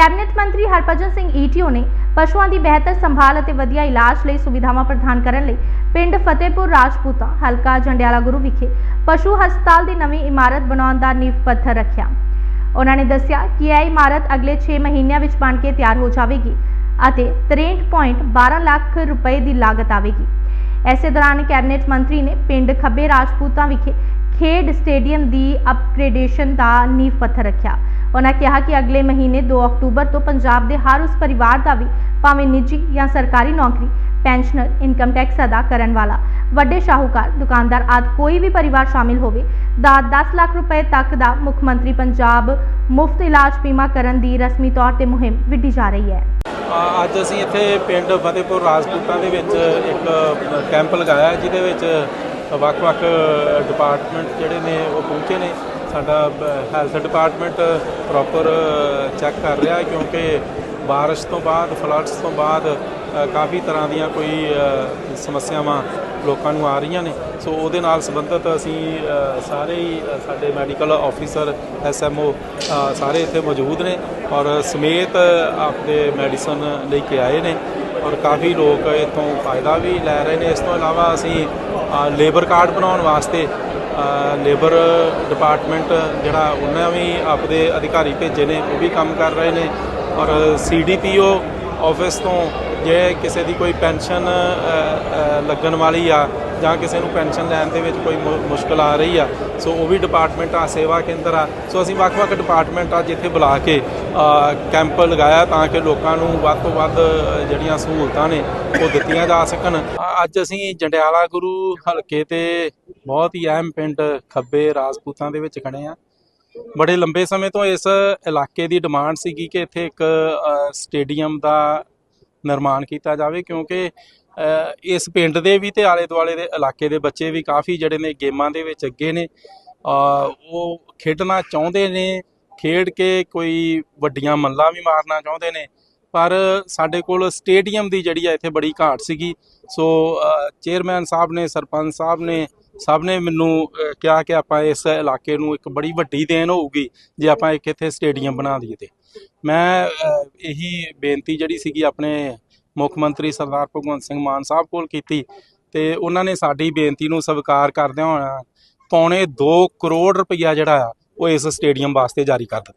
Cabinet ਮੰਤਰੀ Harbhajan Singh ETO ਨੇ ਪਸ਼ੂਆਂ ਦੀ ਬਿਹਤਰ ਸੰਭਾਲ ਅਤੇ ਵਧੀਆ ਇਲਾਜ ਲਈ ਸੁਵਿਧਾਵਾਂ ਪ੍ਰਦਾਨ ਕਰਨ ਲਈ ਪਿੰਡ ਫਤਿਹਪੁਰ ਰਾਜਪੂਤਾ, ਹਲਕਾ ਜੰਡਿਆਲਾ ਗੁਰੂ ਵਿਖੇ ਪਸ਼ੂ ਹਸਪਤਾਲ ਦੀ ਨਵੀਂ ਇਮਾਰਤ ਬਣਾਉਣ ਦਾ ਨੀਂਹ ਪੱਥਰ ਰੱਖਿਆ। ਉਹਨਾਂ ਨੇ ਦੱਸਿਆ ਕਿ ਇਹ ਇਮਾਰਤ ਅਗਲੇ 6 ਮਹੀਨਿਆਂ ਵਿੱਚ ਬਣ ਕੇ ਤਿਆਰ ਹੋ ਜਾਵੇਗੀ ਅਤੇ 63.12 ਲੱਖ ਰੁਪਏ ਦੀ ਲਾਗਤ ਆਵੇਗੀ। ਐਸੇ ਦੌਰਾਨ ਕੈਬਨਿਟ ਮੰਤਰੀ ਨੇ ਪਿੰਡ ਖੱਬੇ ਰਾਜਪੂਤਾਂ ਵਿਖੇ ਖੇਡ ਸਟੇਡੀਅਮ ਦੀ ਅਪਗ੍ਰੇਡੇਸ਼ਨ ਦਾ ਨੀਂਹ ਪੱਥਰ ਰੱਖਿਆ। ਉਹਨਾਂ ਕਿਹਾ ਕਿ ਅਗਲੇ ਮਹੀਨੇ 2 ਅਕਤੂਬਰ ਤੋਂ ਪੰਜਾਬ ਦੇ ਹਰ ਉਸ ਪਰਿਵਾਰ ਦਾ ਵੀ, ਭਾਵੇਂ ਨਿੱਜੀ ਜਾਂ ਸਰਕਾਰੀ ਨੌਕਰੀ, ਪੈਨਸ਼ਨਰ, ਇਨਕਮ ਟੈਕਸ ਅਦਾ ਕਰਨ ਵਾਲਾ, ਵੱਡੇ ਸ਼ਾਹੂਕਾਰ, ਦੁਕਾਨਦਾਰ ਆਦਿ ਕੋਈ ਵੀ ਪਰਿਵਾਰ ਸ਼ਾਮਿਲ ਹੋਵੇ, ਦਾ 10 ਲੱਖ ਰੁਪਏ ਤੱਕ ਦਾ ਮੁੱਖ ਮੰਤਰੀ ਪੰਜਾਬ ਮੁਫਤ ਇਲਾਜ ਬੀਮਾ ਕਰਨ ਦੀ ਰਸਮੀ ਤੌਰ ਤੇ ਮੁਹਿੰਮ ਵਿੱਢੀ ਜਾ ਰਹੀ ਹੈ। ਅੱਜ ਅਸੀਂ ਇੱਥੇ ਪਿੰਡ ਫਤਿਹਪੁਰ ਰਾਜਪੂਤਾਂ ਦੇ ਵਿੱਚ ਇੱਕ ਕੈਂਪ ਲਗਾਇਆ, ਜਿਹਦੇ ਵਿੱਚ ਵੱਖ-ਵੱਖ ਡਿਪਾਰਟਮੈਂਟ ਜਿਹੜੇ ਨੇ ਉਹ ਪਹੁੰਚੇ ਨੇ। ਸਾਡਾ ਹੈਲਥ ਡਿਪਾਰਟਮੈਂਟ ਪ੍ਰੋਪਰ ਚੈੱਕ ਕਰ ਰਿਹਾ ਕਿਉਂਕਿ ਬਾਰਿਸ਼ ਤੋਂ ਬਾਅਦ ਫਲੱਡਸ ਤੋਂ ਬਾਅਦ ਕਾਫੀ ਤਰ੍ਹਾਂ ਦੀਆਂ ਕੋਈ ਸਮੱਸਿਆਵਾਂ ਲੋਕਾਂ ਨੂੰ ਆ ਰਹੀਆਂ ਨੇ। ਸੋ ਉਹਦੇ ਨਾਲ ਸੰਬੰਧਿਤ ਅਸੀਂ ਸਾਰੇ ਹੀ ਸਾਡੇ ਮੈਡੀਕਲ ਆਫੀਸਰ ਐਸਐਮਓ ਸਾਰੇ ਇੱਥੇ ਮੌਜੂਦ ਨੇ ਔਰ ਸਮੇਤ ਆਪਣੇ ਮੈਡੀਸਨ ਲੈ ਕੇ ਆਏ ਨੇ ਔਰ ਕਾਫੀ ਲੋਕ ਇੱਥੋਂ ਫਾਇਦਾ ਵੀ ਲੈ ਰਹੇ ਨੇ। ਇਸ ਤੋਂ ਇਲਾਵਾ ਅਸੀਂ ਲੇਬਰ ਕਾਰਡ ਬਣਾਉਣ ਵਾਸਤੇ ਲੇਬਰ ਡਿਪਾਰਟਮੈਂਟ ਜਿਹੜਾ ਉਹਨਾਂ ਵੀ ਆਪਦੇ ਅਧਿਕਾਰੀ ਭੇਜੇ ਨੇ, ਉਹ ਵੀ ਕੰਮ ਕਰ ਰਹੇ ਨੇ। ਔਰ ਸੀਡੀਪੀਓ ਆਫਿਸ ਤੋਂ ਜੇ ਕਿਸੇ ਦੀ ਕੋਈ ਪੈਨਸ਼ਨ ਲੱਗਣ ਵਾਲੀ ਆ ਜਾਂ ਕਿਸੇ ਨੂੰ ਪੈਨਸ਼ਨ ਲੈਣ ਦੇ ਵਿੱਚ ਕੋਈ ਮੁ- ਮੁਸ਼ਕਲ ਆ ਰਹੀ ਆ, ਸੋ ਉਹ ਵੀ ਡਿਪਾਰਟਮੈਂਟ ਆ, ਸੇਵਾ ਕੇਂਦਰ ਆ। ਸੋ ਅਸੀਂ ਵੱਖ-ਵੱਖ ਡਿਪਾਰਟਮੈਂਟ ਆ ਜਿੱਥੇ ਬੁਲਾ ਕੇ ਕੈਂਪ ਲਗਾਇਆ ਤਾਂ ਕਿ ਲੋਕਾਂ ਨੂੰ ਵੱਧ ਤੋਂ ਵੱਧ ਜਿਹੜੀਆਂ ਸਹੂਲਤਾਂ ਨੇ, ਉਹ ਦਿੱਤੀਆਂ ਜਾ ਸਕਣ। ਅੱਜ ਅਸੀਂ ਜੰਡਿਆਲਾ ਗੁਰੂ ਹਲਕੇ ਤੇ ਬਹੁਤ ਹੀ ਅਹਿਮ ਪਿੰਡ ਖੱਬੇ ਰਾਜਪੂਤਾਂ ਦੇ ਵਿੱਚ ਖੜੇ ਆ। ਬੜੇ ਲੰਬੇ ਸਮੇਂ ਤੋਂ ਇਸ ਇਲਾਕੇ ਦੀ ਡਿਮਾਂਡ ਸੀਗੀ ਕਿ ਇੱਥੇ ਇੱਕ ਸਟੇਡੀਅਮ ਦਾ ਨਿਰਮਾਣ ਕੀਤਾ ਜਾਵੇ ਕਿਉਂਕਿ ਇਸ ਪਿੰਡ ਦੇ ਵੀ ਤੇ ਆਲੇ ਦੁਆਲੇ ਦੇ ਇਲਾਕੇ ਦੇ ਬੱਚੇ ਵੀ ਕਾਫੀ ਜਿਹੜੇ ਨੇ ਗੇਮਾਂ ਦੇ ਵਿੱਚ ਅੱਗੇ ਨੇ। ਉਹ ਖੇਡਣਾ ਚਾਹੁੰਦੇ ਨੇ, ਖੇਡ ਕੇ ਕੋਈ ਵੱਡੀਆਂ ਮੱਲਾਂ ਵੀ ਮਾਰਨਾ ਚਾਹੁੰਦੇ ਨੇ। ਪਰ ਸਾਡੇ ਕੋਲ ਸਟੇਡੀਅਮ ਦੀ ਜਿਹੜੀ ਆ ਇੱਥੇ ਬੜੀ ਘਾਟ ਸੀਗੀ। ਸੋ ਚੇਅਰਮੈਨ ਸਾਹਿਬ ਨੇ, ਸਰਪੰਚ ਸਾਹਿਬ ਨੇ ਸਭ ਨੇ ਮੈਨੂੰ ਕਿਹਾ ਕਿ ਆਪਾਂ ਇਸ ਇਲਾਕੇ ਨੂੰ ਇੱਕ ਬੜੀ ਵੱਡੀ ਦੇਣ ਹੋਊਗੀ, ਜੇ ਆਪਾਂ ਇੱਕ ਇੱਥੇ ਸਟੇਡੀਅਮ ਬਣਾ ਦਈਏ ਤੇ। ਮੈਂ ਇਹੀ ਬੇਨਤੀ ਜਿਹੜੀ ਸੀਗੀ ਆਪਣੇ ਮੁੱਖ ਮੰਤਰੀ ਸਰਦਾਰ ਭਗਵੰਤ ਸਿੰਘ ਮਾਨ ਸਾਹਿਬ ਕੋਲ ਕੀਤੀ ਤੇ ਉਹਨਾਂ ਨੇ ਸਾਡੀ ਬੇਨਤੀ ਨੂੰ ਸਵੀਕਾਰ ਕਰਦਿਆਂ ਹੋਇਆ ਪੌਣੇ 2 ਕਰੋੜ ਰੁਪਈਆ ਜਿਹੜਾ ਆ, ਉਹ ਇਸ ਸਟੇਡੀਅਮ ਵਾਸਤੇ ਜਾਰੀ ਕਰ ਦਿੱਤਾ।